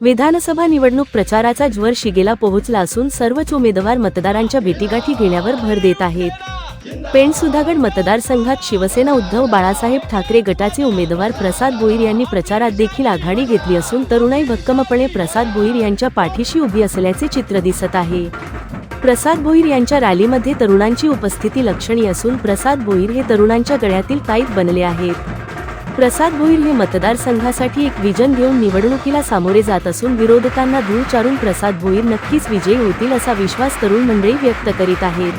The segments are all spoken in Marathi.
विधानसभा निवडणूक प्रचाराचा ज्वर शिगेला पोहोचला असून सर्वच उमेदवार मतदारांच्या भेटीगाठी घेण्यावर भर देत आहेत. पेण सुधागड मतदारसंघात शिवसेना उद्धव बाळासाहेब ठाकरे गटाचे उमेदवार प्रसाद बोईर यांनी प्रचारात देखील आघाडी घेतली असून तरुणाई भक्कमपणे प्रसाद बोईर यांच्या पाठीशी उभी असल्याचे चित्र दिसत आहे. प्रसाद भोईर यांच्या रॅलीमध्ये तरुणांची उपस्थिती लक्षणीय असून प्रसाद भोईर हे तरुणांच्या गळ्यातील ताईत बनले आहेत. प्रसाद भोईर हे मतदारसंघासाठी एक विजन घेऊन निवडणुकीला सामोरे जात असून विरोधकांना धूळ चारून प्रसाद भोईर नक्कीच विजयी होतील असा विश्वास तरुण मंडळी व्यक्त करीत आहेत.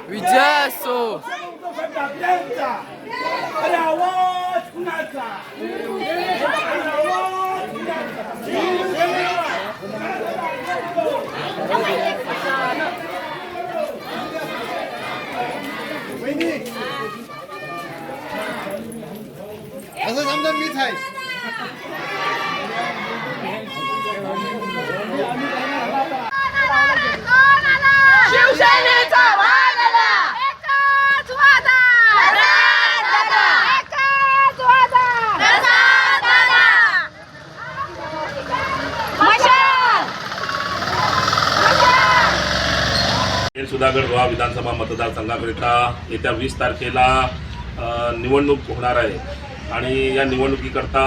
ठाकरेंचा विजय असो पक्ष बघू उद्धवसाहेब ठाकरेंचा सुधागड गोवा विधानसभा मतदारसंघाकरिता येत्या वीस तारखेला निवडणूक होणार आहे. आणि या निवडणुकीकरता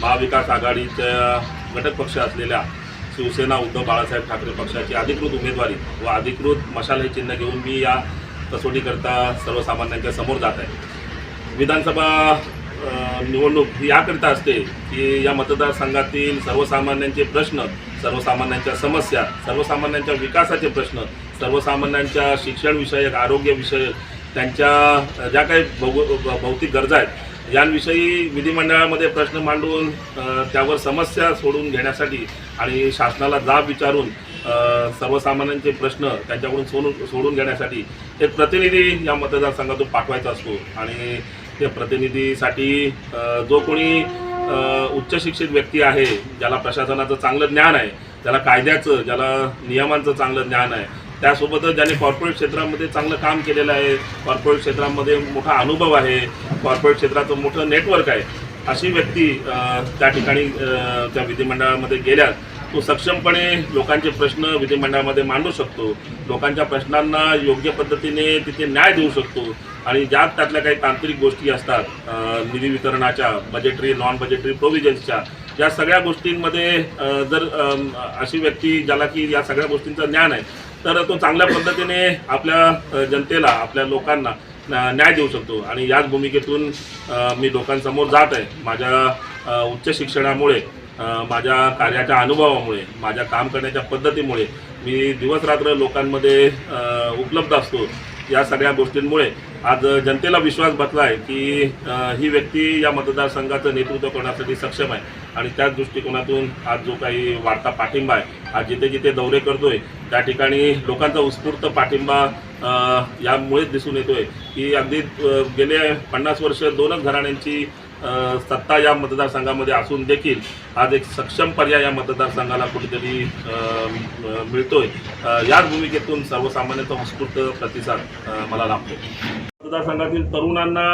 महाविकास आघाडीच्या घटक पक्ष असलेल्या शिवसेना उद्धव बाळासाहेब ठाकरे पक्षाची अधिकृत उमेदवारी व अधिकृत मशाल हे चिन्ह घेऊन मी या कसोटीकरता सर्वसामान्यांच्या समोर जात आहे. विधानसभा निवडणूक ही याकरिता असते की या मतदारसंघातील सर्वसामान्यांचे प्रश्न सर्वसामान्यांच्या समस्या सर्वसामान्यांच्या विकासाचे प्रश्न सर्वसामान्यांच्या शिक्षणविषयक आरोग्यविषयक त्यांच्या ज्या काही भौगो भौतिक गरजा आहेत यांविषयी विधिमंडळामध्ये प्रश्न मांडून त्यावर समस्या सोडून घेण्यासाठी आणि शासनाला जाब विचारून सर्वसामान्यांचे प्रश्न त्यांच्याकडून सोडून सोडून घेण्यासाठी एक प्रतिनिधी या मतदारसंघातून पाठवायचा असतो. आणि त्या प्रतिनिधीसाठी जो कोणी उच्च शिक्षित व्यक्ती आहे ज्याला प्रशासनाचं चांगलं ज्ञान आहे ज्याला कायद्याचं ज्याला नियमांचं चांगलं ज्ञान आहे त्यासोबतच ज्याने कॉर्पोरेट क्षेत्रामध्ये चांगलं काम केलेलं आहे कॉर्पोरेट क्षेत्रामध्ये मोठा अनुभव आहे कॉर्पोरेट क्षेत्राचं मोठं नेटवर्क आहे अशी व्यक्ती त्या ठिकाणी त्या विधिमंडळामध्ये गेल्यास तो सक्षमपणे लोकांचे प्रश्न विधिमंडळामध्ये मांडू शकतो. लोकांच्या प्रश्नांना योग्य पद्धतीने तिथे न्याय देऊ शकतो. आणि ज्यात त्यातल्या काही तांत्रिक गोष्टी असतात निधी वितरणाच्या बजेटरी नॉन बजेटरी प्रोव्हिजन्सच्या या सगळ्या गोष्टींमध्ये जर अशी व्यक्ती ज्याला की या सगळ्या गोष्टींचं ज्ञान आहे तर तो चांगल्या पद्धतीने आपल्या जनतेला आपल्या लोकांना न्याय देऊ शकतो. आणि याच भूमिकेतून मी लोकांसमोर जात आहे. माझ्या उच्च शिक्षणामुळे माझ्या कार्याच्या अनुभवामुळे माझ्या काम करण्याच्या पद्धतीमुळे मी दिवसरात्र लोकांमध्ये उपलब्ध असतो. या सगळ्या गोष्टींमुळे आज जनतेला विश्वास बसला आहे की ही व्यक्ती या मतदारसंघाचं नेतृत्व करण्यासाठी सक्षम आहे. आणि त्याच दृष्टिकोनातून आज जो काही वाढता पाठिंबा आहे हा जिथे जिथे दौरे करतोय त्या ठिकाणी लोकांचा उत्स्फूर्त पाठिंबा यामुळेच दिसून येतोय की अगदी गेले पन्नास वर्ष दोनच घराण्यांची सत्ता या मतदारसंघामध्ये असून देखील आज एक सक्षम पर्याय या मतदारसंघाला कुठेतरी मिळतोय. याच भूमिकेतून सर्वसामान्यांचा उत्स्फूर्त प्रतिसाद मला लाभतो मतदारसंघातील तरुणांना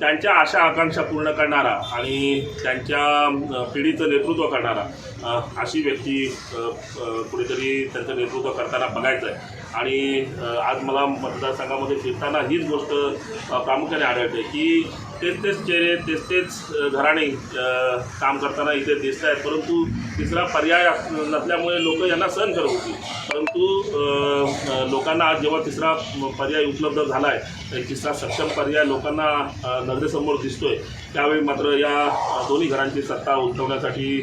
त्यांच्या आशा आकांक्षा पूर्ण करणारा आणि त्यांच्या पिढीचं नेतृत्व करणारा अशी व्यक्ती कुठेतरी त्यांचं नेतृत्व करताना बघायचं आहे आणि आज मला मतदारसंघामध्ये फिरताना हीच गोष्ट प्रामुख्याने आढळते की तेच तेच चेहरे तेच तेच घराणे काम करताना इथे दिसत आहेत परंतु तिसरा पर्याय अस- नसल्यामुळे लोक यांना सहन करत होती. परंतु लोकांना आज जेव्हा तिसरा पर्याय उपलब्ध झाला आहे तिसरा सक्षम पर्याय लोकांना अ, नजरेसमोर दिसतोय. त्यावेळी मात्र या दोन्ही घरांची सत्ता उलटवण्यासाठी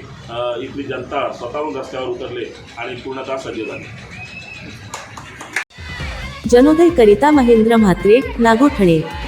इथली जनता स्वतःहून रस्त्यावर उतरले आणि पूर्णतः सज्ज झाली. जनोदय करिता महेंद्र म्हात्रे नागोठणे.